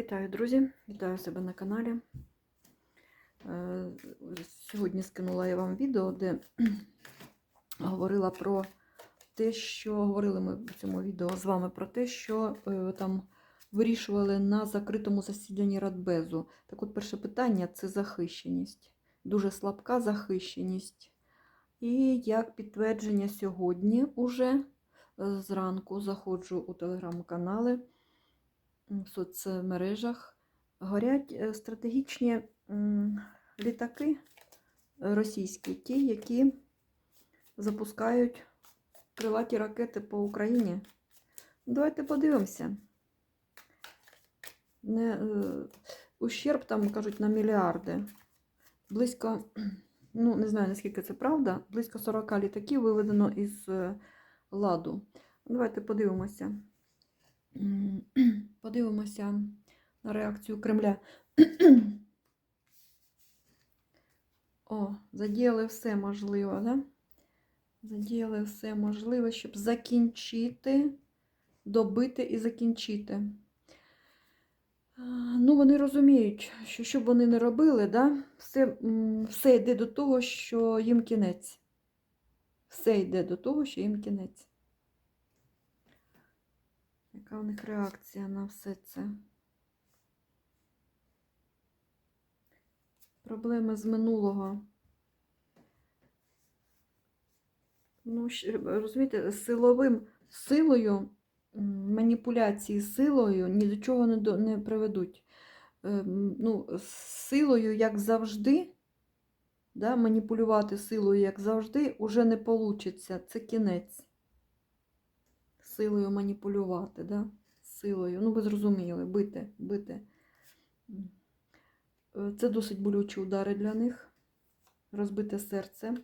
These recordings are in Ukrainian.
Вітаю, друзі! Вітаю себе на каналі. Е, Сьогодні скинула я вам відео, де говорила про те, що говорили ми в цьому відео з вами про те, що е, там вирішували на закритому засіданні Радбезу. Так от, перше питання це захищеність. Дуже слабка захищеність. І як підтвердження сьогодні уже е, зранку заходжу у телеграм-канали в соцмережах горять е, стратегічні літаки російські, ті, які запускають крилаті ракети по Україні. Давайте подивимося. Не, е, ущерб там, кажуть, на мільярди. Близько, ну, не знаю, наскільки це правда, близько 40 літаків виведено із е, ладу. Давайте подивимося. Подивимося на реакцію Кремля. О, задіяли все можливе, да? Задіяли все можливе, щоб закінчити, добити і закінчити. Ну, вони розуміють, що що б вони не робили, да? все, все йде до того, що їм кінець. Все йде до того, що їм кінець. Яка у них реакція на все це? Проблеми з минулого. Ну, розумієте, силовим силою, маніпуляції силою ні до чого не, до, не приведуть. Ем, Ну, силою, як завжди, да, маніпулювати силою, як завжди, уже не вийде. Це кінець силою маніпулювати, да? силою. Ну, ви зрозуміли, бити, бити. Е, Це досить болючі удари для них, розбите серце.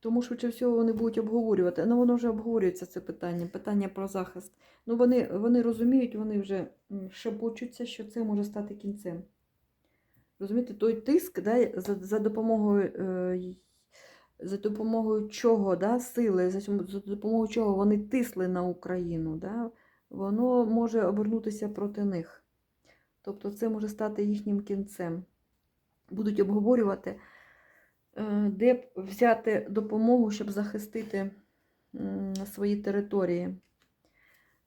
Тому швидше всього вони будуть обговорювати. Ну, воно вже обговорюється це питання, питання про захист. Ну, вони, вони розуміють, вони вже шепочуться, що це може стати кінцем. Розумієте, той тиск да, за, за допомогою е, за допомогою чого, да, сили, за, допомогою чого вони тисли на Україну, да, воно може обернутися проти них. Тобто це може стати їхнім кінцем. Будуть обговорювати, е, де взяти допомогу, щоб захистити свої території.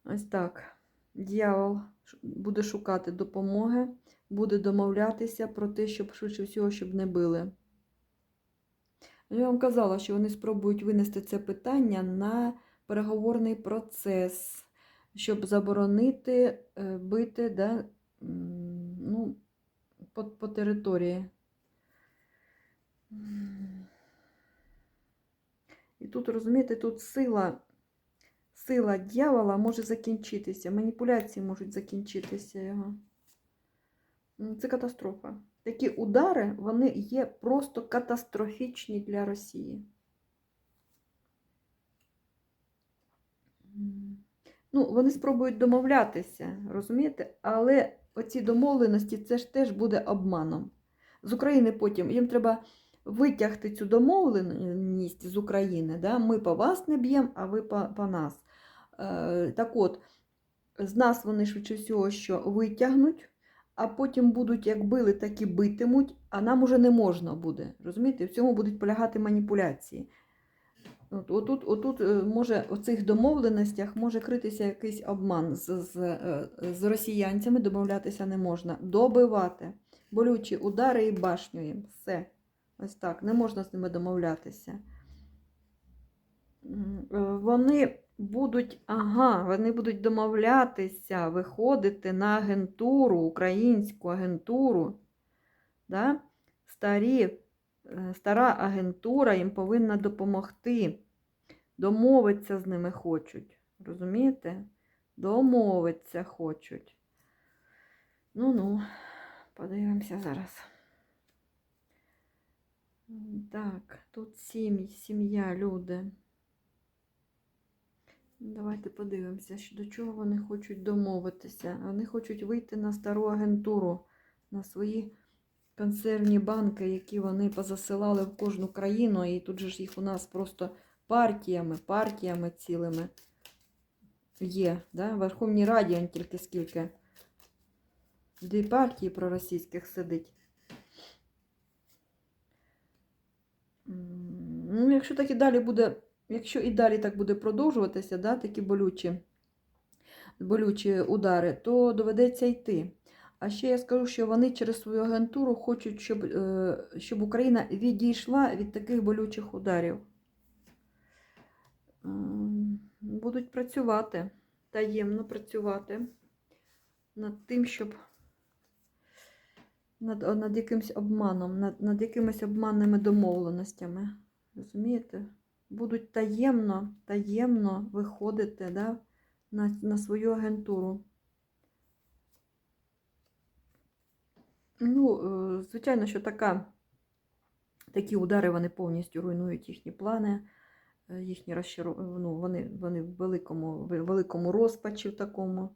Ось так. Дьявол буде шукати допомоги, буде домовлятися про те, щоб швидше всього, щоб не били. Ну, Я вам казала, що вони спробують винести це питання на переговорний процес, щоб заборонити е, бити да, ну, по, по території. І тут, розумієте, тут сила, сила дьявола може закінчитися, маніпуляції можуть закінчитися його. Це катастрофа. Такі удари, вони є просто катастрофічні для Росії. Ну, вони спробують домовлятися, розумієте? Але оці домовленості це ж теж буде обманом. З України потім їм треба витягти цю домовленість з України. Да? Ми по вас не б'ємо, а ви по, по нас. Е, так от, з нас вони швидше всього, що витягнуть, а потім будуть як били, так і битимуть, а нам уже не можна буде. Розумієте? В цьому будуть полягати маніпуляції. От, отут, отут е, може у цих домовленостях може критися якийсь обман з, з, е, з росіянцями, домовлятися не можна. Добивати. Болючі удари і башню їм. Все. Ось так. Не можна з ними домовлятися. Е, Вони будуть, ага, вони будуть домовлятися, виходити на агентуру, українську агентуру. Да? Старі, е, стара агентура їм повинна допомогти. Домовитися з ними хочуть. Розумієте? Домовитися хочуть. Ну-ну, подивимося зараз. Так, тут сім'ї, сім'я, люди. Давайте подивимося, до чого вони хочуть домовитися. Вони хочуть вийти на стару агентуру, на свої консервні банки, які вони позасилали в кожну країну, і тут же ж їх у нас просто партіями, партіями цілими є. Да? Верховній Раді он тільки скільки дві партії проросійських сидить. Ну, якщо так і далі буде, якщо і далі так буде продовжуватися, да, такі болючі, болючі удари, то доведеться йти. А ще я скажу, що вони через свою агентуру хочуть, щоб, е, щоб Україна відійшла від таких болючих ударів. Будуть працювати, таємно працювати над тим, щоб над, над якимось обманом, над, над якимись обманними домовленостями. Розумієте? Будуть таємно, таємно виходити да, на, на свою агентуру. Ну, е, звичайно, що така, такі удари вони повністю руйнують їхні плани, е, їхні розчару... ну, вони, вони в великому, великому розпачі в такому.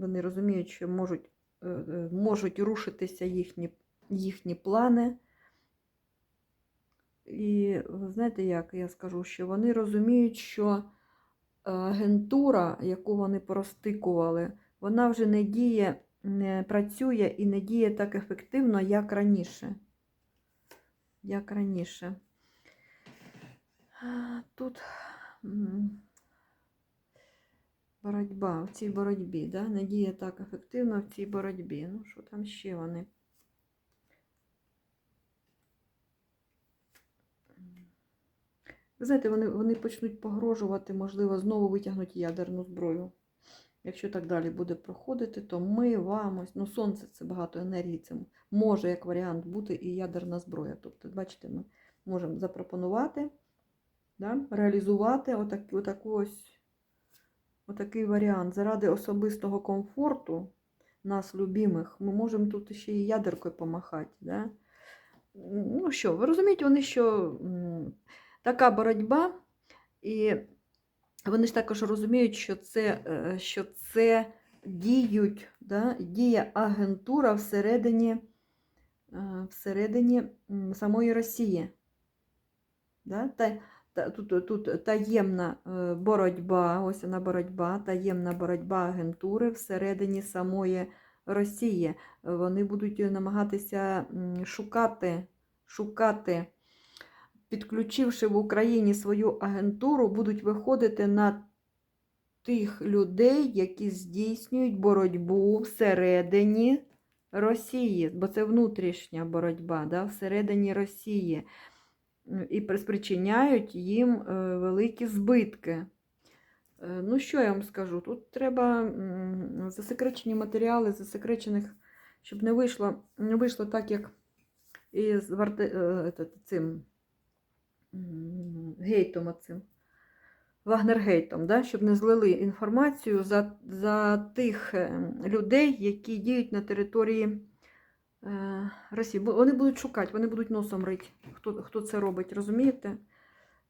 Вони розуміють, що можуть, е, можуть рушитися їхні, їхні плани. І знаєте, як я скажу, що вони розуміють, що е, агентура, яку вони порозтикували, вона вже не діє, не працює і не діє так ефективно, як раніше. Як раніше. Тут боротьба, в цій боротьбі, да? не діє так ефективно в цій боротьбі. Ну, що там ще вони? Ви знаєте, вони, вони почнуть погрожувати, можливо, знову витягнуть ядерну зброю. Якщо так далі буде проходити, то ми вам ось, ну сонце це багато енергії, це може як варіант бути і ядерна зброя. Тобто, бачите, ми можемо запропонувати, да, реалізувати отак, отаку ось, отакий варіант. Заради особистого комфорту нас, любимих, ми можемо тут ще і ядеркою помахати. Да? Ну що, ви розумієте, вони що така боротьба, і вони ж також розуміють, що це, е, що це діють, да, діє агентура всередині, е, всередині самої Росії. Да? Та, та, тут, тут таємна е, боротьба, ось вона боротьба, таємна боротьба агентури всередині самої Росії. Вони будуть намагатися шукати, шукати підключивши в Україні свою агентуру, будуть виходити на тих людей, які здійснюють боротьбу всередині Росії, бо це внутрішня боротьба да, всередині Росії. І при- спричиняють їм е, великі збитки. Е, Ну, що я вам скажу? Тут треба засекречені матеріали, засекречених, щоб не вийшло, не вийшло так, як із Варте, е, цим гейтом оцим. Вагнергейтом, да? щоб не злили інформацію за, за тих е, людей, які діють на території е, Росії. Бо Вони будуть шукати, вони будуть носом рити, хто, хто це робить, розумієте?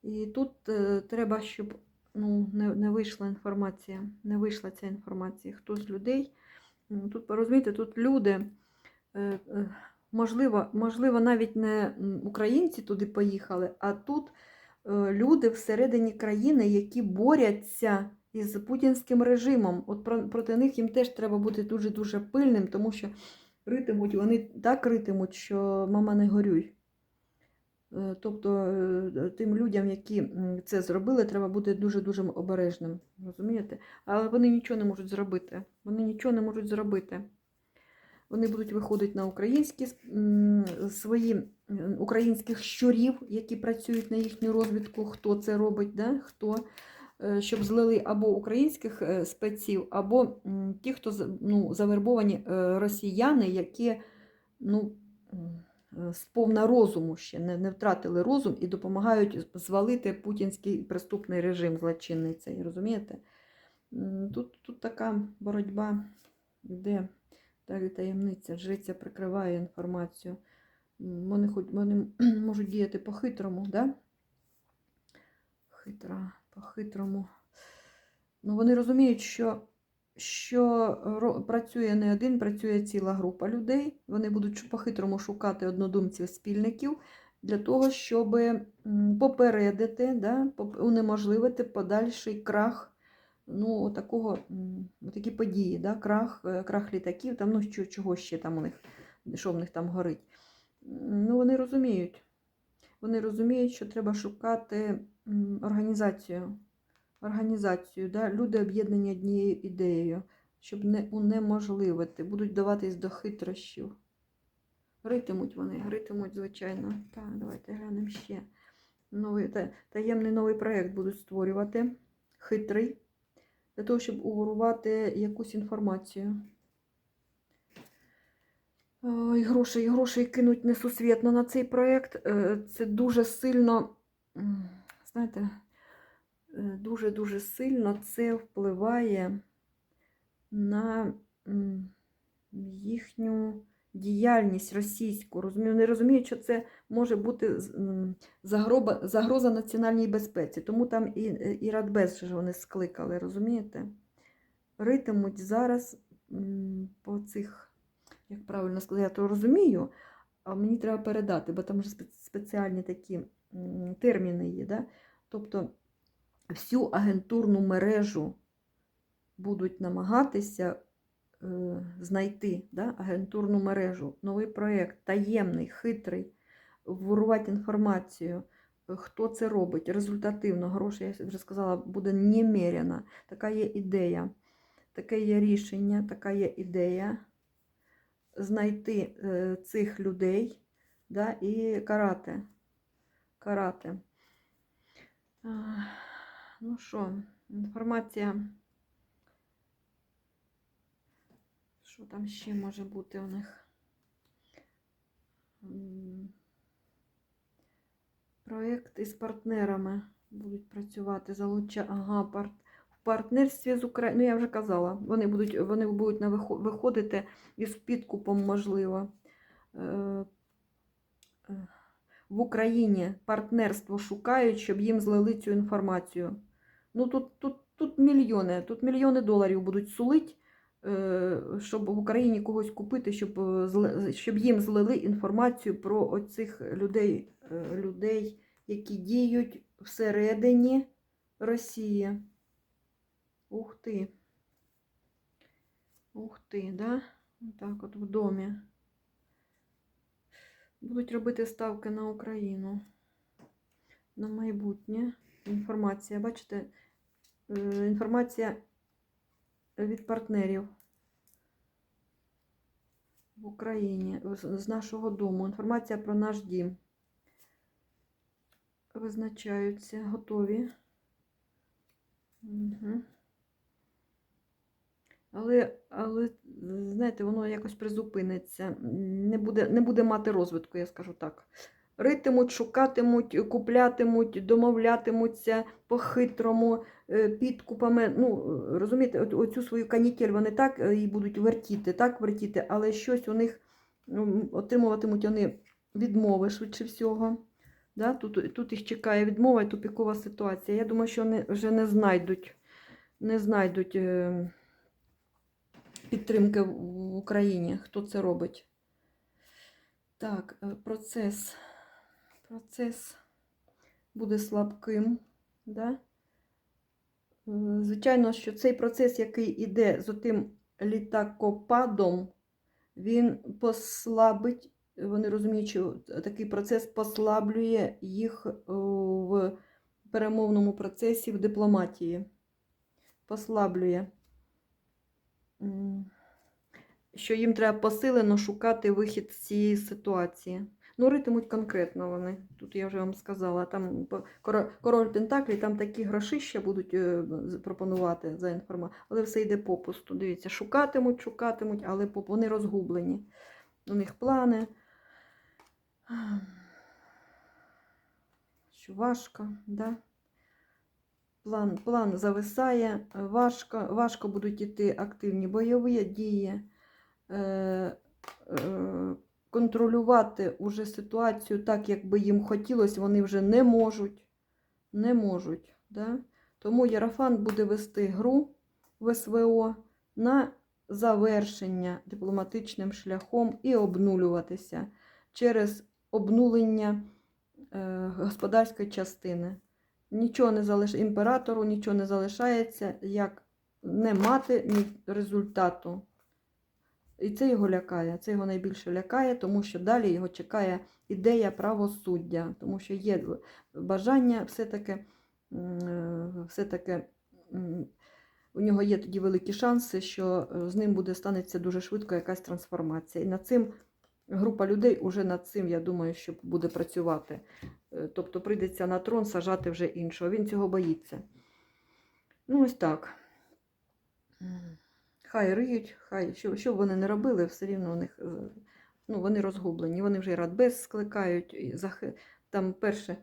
І тут е, треба, щоб ну, не, не вийшла інформація, не вийшла ця інформація. Хто з людей? Тут, розумієте, тут люди, е, е, можливо, можливо, навіть не українці туди поїхали, а тут е, люди всередині країни, які борються із путінським режимом. От проти них їм теж треба бути дуже-дуже пильним, тому що ритимуть, вони так ритимуть, що мама не горюй. Е, Тобто е, тим людям, які це зробили, треба бути дуже-дуже обережним. Розумієте? Але вони нічого не можуть зробити. Вони нічого не можуть зробити. Вони будуть виходити на українські свої українських щурів, які працюють на їхню розвідку, хто це робить, да? хто, е, щоб злили або українських е, спеців, або ті, хто ну, завербовані е, росіяни, які ну, сповна розуму ще не, не втратили розум і допомагають звалити путінський преступний режим злочинний цей, розумієте? Тут, тут така боротьба йде. Далі таємниця, жриця прикриває інформацію. Вони, хоч, вони можуть діяти по-хитрому, да? Хитро, по-хитрому. Ну, вони розуміють, що, що працює не один, працює ціла група людей. Вони будуть по-хитрому шукати однодумців, спільників для того, щоб попередити, да, унеможливити подальший крах ну, такого, такі події, да? крах, е, крах літаків, там, ну, чого ще там у них, що в них там горить. Ну, вони розуміють. Вони розуміють, що треба шукати організацію. Організацію, да? люди об'єднані однією ідеєю, щоб не унеможливити, будуть даватись до хитрощів. Ритимуть вони, ритимуть, звичайно. Так, давайте глянемо ще. Новий, та, таємний новий проєкт будуть створювати. Хитрий. Для того, щоб уворувати якусь інформацію. Ой, грошей, грошей кинуть несусвітно на цей проєкт. Е, Це дуже сильно, знаєте, е, дуже-дуже сильно це впливає на їхню діяльність російську. Розумію, не розуміють, що це може бути загроба, загроза національній безпеці. Тому там і, і Радбез же вони скликали, розумієте? Ритимуть зараз по цих, як правильно сказати, я то розумію, а мені треба передати, бо там вже спеціальні такі терміни є. Да? Тобто всю агентурну мережу будуть намагатися знайти да, агентурну мережу, новий проєкт, таємний, хитрий, вворувати інформацію, е, хто це робить, результативно, грошей, я вже сказала, буде немерено. Така є ідея, таке є рішення, така є ідея знайти е, цих людей да, і карати. карати. Ну що, інформація. Що там ще може бути у них? М, Проєкти з партнерами будуть працювати, залуча... ага, пар... в партнерстві з Україною. Ну, я вже казала, вони будуть, вони будуть на вихо- виходити із підкупом, можливо. Е, е, В Україні партнерство шукають, щоб їм злили цю інформацію. Ну, тут, тут, тут мільйони, тут мільйони доларів будуть сулить, щоб в Україні когось купити, щоб, е, щоб їм злили інформацію про оцих людей, е, людей, які діють всередині Росії. Ух ти. Ух ти, да? Так, от в домі. Будуть робити ставки на Україну. На майбутнє. Інформація. Бачите, е, інформація від партнерів в Україні з нашого дому. Інформація про наш дім. Визначаються, готові. Угу. Але, але, знаєте, воно якось призупиниться. Не буде, не буде мати розвитку, я скажу так. Ритимуть, шукатимуть, куплятимуть, домовлятимуться по-хитрому, е, підкупами. Ну, розумієте, оцю свою канітель вони так е, і будуть вертіти, так вертіти, але щось у них ну, отримуватимуть вони відмови швидше всього. Да? Тут, тут їх чекає відмова і тупікова ситуація. Я думаю, що вони вже не знайдуть, не знайдуть е, підтримки в Україні, хто це робить. Так, процес. Процес буде слабким. Да? Е, Звичайно, що цей процес, який іде з отим літакопадом, він послабить, вони розуміють, що такий процес послаблює їх е, в перемовному процесі в дипломатії. Послаблює. Що їм треба посилено шукати вихід з цієї ситуації. Ну, ритимуть конкретно вони. Тут я вже вам сказала. Там король Пентаклі, там такі грошища будуть е, пропонувати за інформацію. Але все йде попусту. Дивіться, шукатимуть, шукатимуть, але вони розгублені. У них плани. Що важко, да? План, план зависає, важко, важко будуть йти активні бойові дії. Е, е, контролювати уже ситуацію так, як би їм хотілося, вони вже не можуть. Не можуть. Да? Тому Єрофан буде вести гру в СВО на завершення дипломатичним шляхом і обнулюватися через обнулення е, господарської частини. нічого не залиш... імператору нічого не залишається, як не мати результату. І це його лякає. Це його найбільше лякає, тому що далі його чекає ідея правосуддя, тому що є бажання все-таки, все-таки у нього є тоді великі шанси, що е, з ним буде станеться дуже швидко якась трансформація. І над цим група людей уже над цим, я думаю, що буде працювати. Е, Тобто прийдеться на трон сажати вже іншого. Він цього боїться. Ну, ось так. Хай риють, хай, що, що б вони не робили, все рівно у них е, ну, вони розгублені. Вони вже і радбез скликають. І захи... Там перше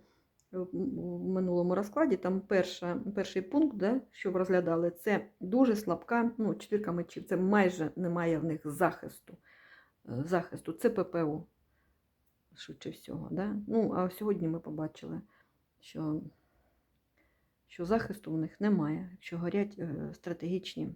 в в минулому розкладі, там перша, перший пункт, да, що розглядали, це дуже слабка, ну, четвірка мечів, це майже немає в них захисту. Е, захисту. Це ППО, швидше всього. Да? Ну, а сьогодні ми побачили, що, що захисту в них немає, якщо горять е, стратегічні е,